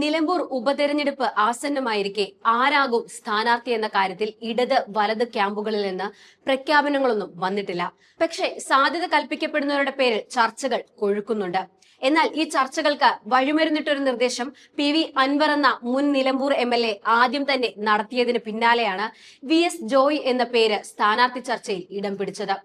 നിലമ്പൂർ ഉപതെരഞ്ഞെടുപ്പ് ആസന്നമായിരിക്കെ ആരാകും സ്ഥാനാർത്ഥി എന്ന കാര്യത്തിൽ ഇടത് വലത് ക്യാമ്പുകളിൽ നിന്ന് പ്രഖ്യാപനങ്ങളൊന്നും വന്നിട്ടില്ല. പക്ഷേ സാധ്യത കൽപ്പിക്കപ്പെടുന്നവരുടെ പേരിൽ ചർച്ചകൾ കൊഴുക്കുന്നുണ്ട്. എന്നാൽ ഈ ചർച്ചകൾക്ക് വഴിമരുന്നിട്ടൊരു നിർദ്ദേശം പി വി അൻവർ എന്ന മുൻ നിലമ്പൂർ എം എൽ എ ആദ്യം തന്നെ നടത്തിയതിന് പിന്നാലെയാണ് വി എസ് ജോയ് എന്ന പേര് സ്ഥാനാർത്ഥി ചർച്ചയിൽ ഇടം പിടിച്ചത്.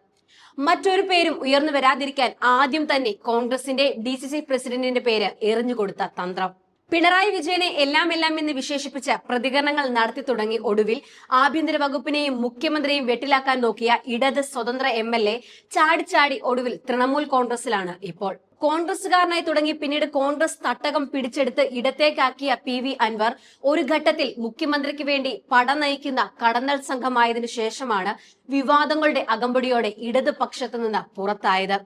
മറ്റൊരു പേരും ഉയർന്നു വരാതിരിക്കാൻ ആദ്യം തന്നെ കോൺഗ്രസിന്റെ ഡി സി സി പ്രസിഡന്റിന്റെ പേര് എറിഞ്ഞുകൊടുത്ത തന്ത്രം. പിണറായി വിജയനെ എല്ലാം എല്ലാം എന്ന് വിശേഷിപ്പിച്ച പ്രതികരണങ്ങൾ നടത്തി തുടങ്ങി ഒടുവിൽ ആഭ്യന്തര വകുപ്പിനെയും മുഖ്യമന്ത്രിയും വെട്ടിലാക്കാൻ നോക്കിയ ഇടത് സ്വതന്ത്ര എം എൽ എ ചാടിച്ചാടി ഒടുവിൽ തൃണമൂൽ കോൺഗ്രസിലാണ് ഇപ്പോൾ. കോൺഗ്രസുകാരനായി തുടങ്ങി പിന്നീട് കോൺഗ്രസ് തട്ടകം പിടിച്ചെടുത്ത് ഇടത്തേക്കാക്കിയ പി വി അൻവർ ഒരു ഘട്ടത്തിൽ മുഖ്യമന്ത്രിക്ക് വേണ്ടി പട നയിക്കുന്ന കടന്നൽ സംഘമായതിനു ശേഷമാണ് വിവാദങ്ങളുടെ അകമ്പടിയോടെ ഇടതുപക്ഷത്തു നിന്ന് പുറത്തായത്.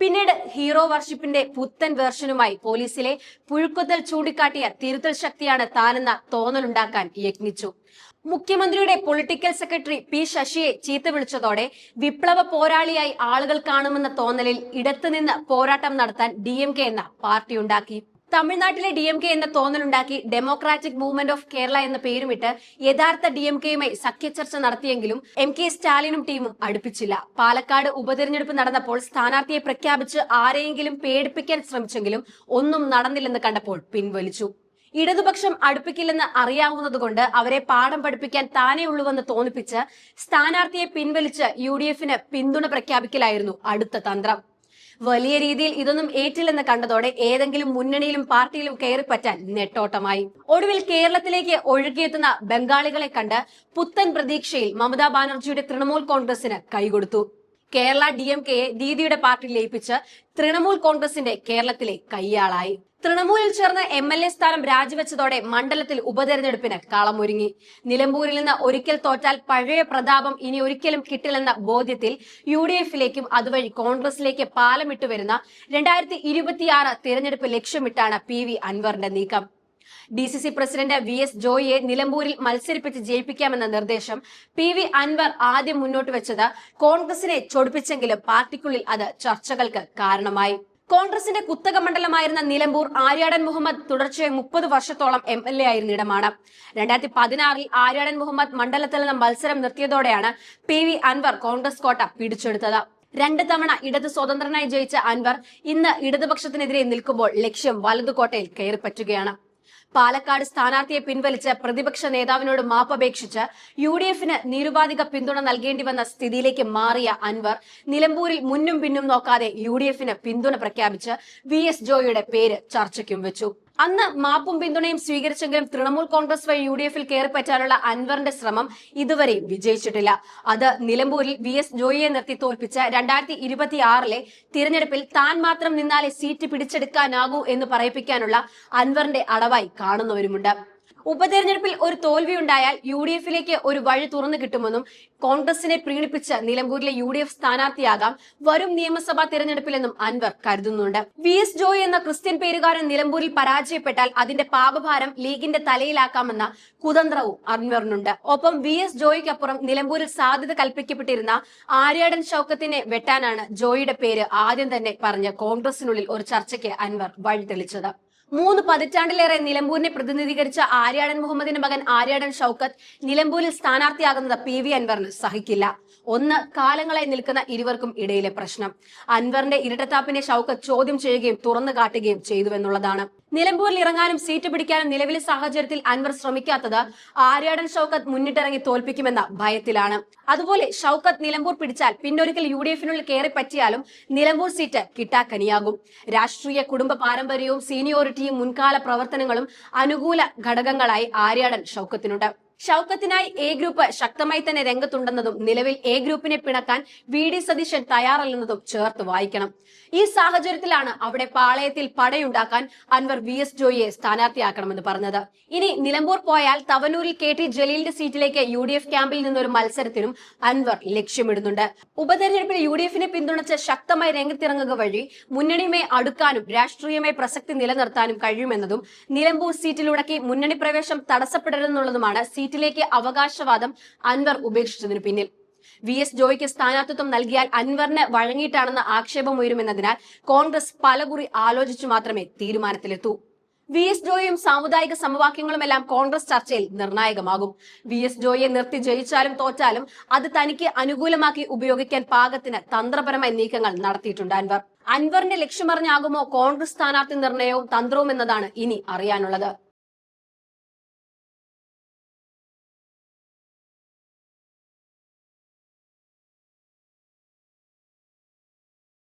പിന്നീട് ഹീറോ വർഷിപ്പിന്റെ പുത്തൻ വേർഷനുമായി പോലീസിലെ പുഴുക്കുത്തൽ ചൂണ്ടിക്കാട്ടിയ തിരുത്തൽ ശക്തിയാണ് താനെന്ന തോന്നലുണ്ടാക്കാൻ യത്നിച്ചു. മുഖ്യമന്ത്രിയുടെ പൊളിറ്റിക്കൽ സെക്രട്ടറി പി ശശിയെ ചീത്ത വിളിച്ചതോടെ വിപ്ലവ പോരാളിയായി ആളുകൾ കാണുമെന്ന തോന്നലിൽ ഇടത്തുനിന്ന് പോരാട്ടം നടത്താൻ ഡി എന്ന പാർട്ടി ഉണ്ടാക്കി. തമിഴ്നാട്ടിലെ ഡി എം കെ എന്ന തോന്നലുണ്ടാക്കി ഡെമോക്രാറ്റിക് മൂവ്മെന്റ് ഓഫ് കേരള എന്ന പേരുമിട്ട് യഥാർത്ഥ ഡി എം കെയുമായി സഖ്യചർച്ച നടത്തിയെങ്കിലും എം കെ സ്റ്റാലിനും ടീമും അടുപ്പിച്ചില്ല. പാലക്കാട് ഉപതെരഞ്ഞെടുപ്പ് നടന്നപ്പോൾ സ്ഥാനാർത്ഥിയെ പ്രഖ്യാപിച്ച് ആരെയെങ്കിലും പേടിപ്പിക്കാൻ ശ്രമിച്ചെങ്കിലും ഒന്നും നടന്നില്ലെന്ന് കണ്ടപ്പോൾ പിൻവലിച്ചു. ഇടതുപക്ഷം അടുപ്പിക്കില്ലെന്ന് അറിയാവുന്നതുകൊണ്ട് അവരെ പാഠം പഠിപ്പിക്കാൻ താനേ ഉള്ളൂവെന്ന് തോന്നിപ്പിച്ച് സ്ഥാനാർത്ഥിയെ പിൻവലിച്ച് യു പിന്തുണ പ്രഖ്യാപിക്കലായിരുന്നു അടുത്ത തന്ത്രം. വലിയ രീതിയിൽ ഇതൊന്നും ഏറ്റില്ലെന്ന് കണ്ടതോടെ ഏതെങ്കിലും മുന്നണിയിലും പാർട്ടിയിലും കയറിപ്പറ്റാൻ നെട്ടോട്ടമായി. ഒടുവിൽ കേരളത്തിലേക്ക് ഒഴുകിയെത്തുന്ന ബംഗാളികളെ കണ്ട് പുത്തൻ പ്രതീക്ഷയിൽ മമതാ ബാനർജിയുടെ തൃണമൂൽ കോൺഗ്രസിന് കൈകൊടുത്തു. കേരള ഡി എം കെയെ ദീദിയുടെ പാർട്ടി ലയിപ്പിച്ച് തൃണമൂൽ കോൺഗ്രസിന്റെ കേരളത്തിലെ കയ്യാളായി തൃണമൂലിൽ ചേർന്ന എം എൽ എ സ്ഥാനം രാജിവെച്ചതോടെ മണ്ഡലത്തിൽ ഉപതെരഞ്ഞെടുപ്പിന് കളമൊരുങ്ങി. നിലമ്പൂരിൽ നിന്ന് ഒരിക്കൽ തോറ്റാൽ പഴയ പ്രതാപം ഇനി ഒരിക്കലും കിട്ടില്ലെന്ന ബോധ്യത്തിൽ യു ഡി എഫിലേക്കും അതുവഴി കോൺഗ്രസിലേക്ക് പാലമിട്ടു വരുന്ന രണ്ടായിരത്തി ഇരുപത്തിയാറ് തിരഞ്ഞെടുപ്പ് ലക്ഷ്യമിട്ടാണ് പി വി അൻവറിന്റെ നീക്കം. D C C president V S ജോയിയെ നിലമ്പൂരിൽ മത്സരിപ്പിച്ച് ജയിപ്പിക്കാമെന്ന നിർദ്ദേശം പി വി അൻവർ ആദ്യം മുന്നോട്ട് വെച്ചത് കോൺഗ്രസിനെ ചൊടിപ്പിച്ചെങ്കിലും പാർട്ടിക്കുള്ളിൽ അത് ചർച്ചകൾക്ക് കാരണമായി. കോൺഗ്രസിന്റെ കുത്തക മണ്ഡലമായിരുന്ന നിലമ്പൂർ ആര്യാടൻ മുഹമ്മദ് തുടർച്ചയായി മുപ്പത് വർഷത്തോളം എം എൽ എ ആയിരുന്ന ഇടമാണ്. രണ്ടായിരത്തി പതിനാറിൽ ആര്യാടൻ മുഹമ്മദ് മണ്ഡലത്തിൽ നിന്ന് മത്സരം നിർത്തിയതോടെയാണ് പി വി അൻവർ കോൺഗ്രസ് കോട്ട പിടിച്ചെടുത്തത്. രണ്ട് തവണ ഇടത് സ്വതന്ത്രനായി ജയിച്ച അൻവർ ഇന്ന് ഇടതുപക്ഷത്തിനെതിരെ നിൽക്കുമ്പോൾ ലക്ഷ്യം വലതുകോട്ടയിൽ കയറിപ്പറ്റുകയാണ്. പാലക്കാട് സ്ഥാനാർത്ഥിയെ പിൻവലിച്ച് പ്രതിപക്ഷ നേതാവിനോട് മാപ്പപേക്ഷിച്ച് യു ഡി എഫിന് നിരുപാധിക പിന്തുണ നൽകേണ്ടി വന്ന സ്ഥിതിയിലേക്ക് മാറിയ അൻവർ നിലമ്പൂരിൽ മുന്നും പിന്നും നോക്കാതെ യു ഡി എഫിന് പിന്തുണ പ്രഖ്യാപിച്ച് വി എസ് ജോയിയുടെ പേര് ചർച്ചയ്ക്കും വെച്ചു. അന്ന് മാപ്പും പിന്തുണയും സ്വീകരിച്ചെങ്കിലും തൃണമൂൽ കോൺഗ്രസ് വഴി യു ഡി എഫിൽ കയറിപ്പറ്റാനുള്ള അൻവറിന്റെ ശ്രമം ഇതുവരെയും വിജയിച്ചിട്ടില്ല. അത് നിലമ്പൂരിൽ വി എസ് ജോയിയെ നിർത്തി തോൽപ്പിച്ച രണ്ടായിരത്തി ഇരുപത്തി ആറിലെ തിരഞ്ഞെടുപ്പിൽ താൻ മാത്രം നിന്നാലേ സീറ്റ് പിടിച്ചെടുക്കാനാകൂ എന്ന് പറയിപ്പിക്കാനുള്ള അൻവറിന്റെ അടവായി കാണുന്നവരുമുണ്ട്. ഉപതെരഞ്ഞെടുപ്പിൽ ഒരു തോൽവി ഉണ്ടായാൽ യു ഡി എഫിലേക്ക് ഒരു വഴി തുറന്നു കിട്ടുമെന്നും കോൺഗ്രസിനെ പ്രീണിപ്പിച്ച് നിലമ്പൂരിലെ യു ഡി എഫ് സ്ഥാനാർത്ഥിയാകാം വരും നിയമസഭാ തെരഞ്ഞെടുപ്പിലെന്നും അൻവർ കരുതുന്നുണ്ട്. വി എസ് ജോയ് എന്ന ക്രിസ്ത്യൻ പേരുകാരൻ നിലമ്പൂരിൽ പരാജയപ്പെട്ടാൽ അതിന്റെ പാപഭാരം ലീഗിന്റെ തലയിലാക്കാമെന്ന കുതന്ത്രവും അൻവറിനുണ്ട്. ഒപ്പം വി എസ് ജോയിക്കപ്പുറം നിലമ്പൂരിൽ സാധ്യത കൽപ്പിക്കപ്പെട്ടിരുന്ന ആര്യാടൻ ഷൌക്കത്തിനെ വെട്ടാനാണ് ജോയിയുടെ പേര് ആദ്യം തന്നെ പറഞ്ഞ് കോൺഗ്രസിനുള്ളിൽ ഒരു ചർച്ചയ്ക്ക് അൻവർ വഴി തെളിച്ചത് മൂന്ന് പതിറ്റാണ്ടിലേറെ നിലമ്പൂരിനെ പ്രതിനിധീകരിച്ച ആര്യാടൻ മുഹമ്മദിന്റെ മകൻ ആര്യാടൻ ഷൌക്കത്ത് നിലമ്പൂരിൽ സ്ഥാനാർത്ഥിയാകുന്നത് പി വി അൻവറിന് സഹിക്കില്ല. ഒന്ന് കാലങ്ങളായി നിൽക്കുന്ന ഇരുവർക്കും ഇടയിലെ പ്രശ്നം. അൻവറിന്റെ ഇരട്ടത്താപ്പിനെ ഷൌക്ക ചോദ്യം ചെയ്യുകയും തുറന്നു കാട്ടുകയും ചെയ്തുവെന്നുള്ളതാണ് നിലമ്പൂരിൽ ഇറങ്ങാനും സീറ്റ് പിടിക്കാനും നിലവിലെ സാഹചര്യത്തിൽ അൻവർ ശ്രമിക്കാത്തത് ആര്യാടൻ ഷൌക്കത്ത് മുന്നിട്ടിറങ്ങി തോൽപ്പിക്കുമെന്ന ഭയത്തിലാണ്. അതുപോലെ ഷൌക്കത്ത് നിലമ്പൂർ പിടിച്ചാൽ പിന്നൊരിക്കൽ യു ഡി എഫിനുള്ളിൽ കയറി പറ്റിയാലും നിലമ്പൂർ സീറ്റ് കിട്ടാക്കനിയാകും. രാഷ്ട്രീയ കുടുംബ പാരമ്പര്യവും സീനിയോറിറ്റിയും മുൻകാല പ്രവർത്തനങ്ങളും അനുകൂല ഘടകങ്ങളായി ആര്യാടൻ ഷൌക്കത്തിനുണ്ട്. ഷൌക്കത്തിനായി എ ഗ്രൂപ്പ് ശക്തമായി തന്നെ രംഗത്തുണ്ടെന്നതും നിലവിൽ എ ഗ്രൂപ്പിനെ പിണക്കാൻ വി ഡി സതീശൻ തയ്യാറല്ലെന്നതും ചേർത്ത് വായിക്കണം. ഈ സാഹചര്യത്തിലാണ് അവിടെ പാളയത്തിൽ പടയുണ്ടാക്കാൻ അൻവർ വി എസ് ജോയിയെ സ്ഥാനാർത്ഥിയാക്കണമെന്ന് പറഞ്ഞത്. ഇനി നിലമ്പൂർ പോയാൽ തവനൂരിൽ കെ ടി ജലീലിന്റെ സീറ്റിലേക്ക് യു ഡി എഫ് ക്യാമ്പിൽ നിന്നൊരു മത്സരത്തിനും അൻവർ ലക്ഷ്യമിടുന്നുണ്ട്. ഉപതെരഞ്ഞെടുപ്പിൽ യു ഡി എഫിനെ പിന്തുണച്ച് ശക്തമായി രംഗത്തിറങ്ങുക വഴി മുന്നണിയുമായി അടുക്കാനും രാഷ്ട്രീയമായി പ്രസക്തി നിലനിർത്താനും കഴിയുമെന്നതും നിലമ്പൂർ സീറ്റിലുടക്കി മുന്നണി പ്രവേശം തടസ്സപ്പെടരുതെന്നുള്ളതുമാണ് സീറ്റിലേക്ക് അവകാശവാദം അൻവർ ഉപേക്ഷിച്ചതിനു പിന്നിൽ. വി എസ് ജോയിക്ക് സ്ഥാനാർത്ഥിത്വം നൽകിയാൽ അൻവറിന് വഴങ്ങിയിട്ടാണെന്ന ആക്ഷേപം ഉയരുമെന്നതിനാൽ കോൺഗ്രസ് പലകുറി ആലോചിച്ചു മാത്രമേ തീരുമാനത്തിലെത്തൂ. വി എസ് ജോയും സാമുദായിക സമവാക്യങ്ങളുമെല്ലാം കോൺഗ്രസ് ചർച്ചയിൽ നിർണായകമാകും. വി എസ് ജോയെ നിർത്തി ജയിച്ചാലും തോറ്റാലും അത് തനിക്ക് അനുകൂലമാക്കി ഉപയോഗിക്കാൻ പാകത്തിന് തന്ത്രപരമായ നീക്കങ്ങൾ നടത്തിയിട്ടുണ്ട് അൻവർ. അൻവറിന്റെ ലക്ഷ്യമറിഞ്ഞാകുമോ കോൺഗ്രസ് സ്ഥാനാർത്ഥി നിർണയവും തന്ത്രവും എന്നതാണ് ഇനി അറിയാനുള്ളത്.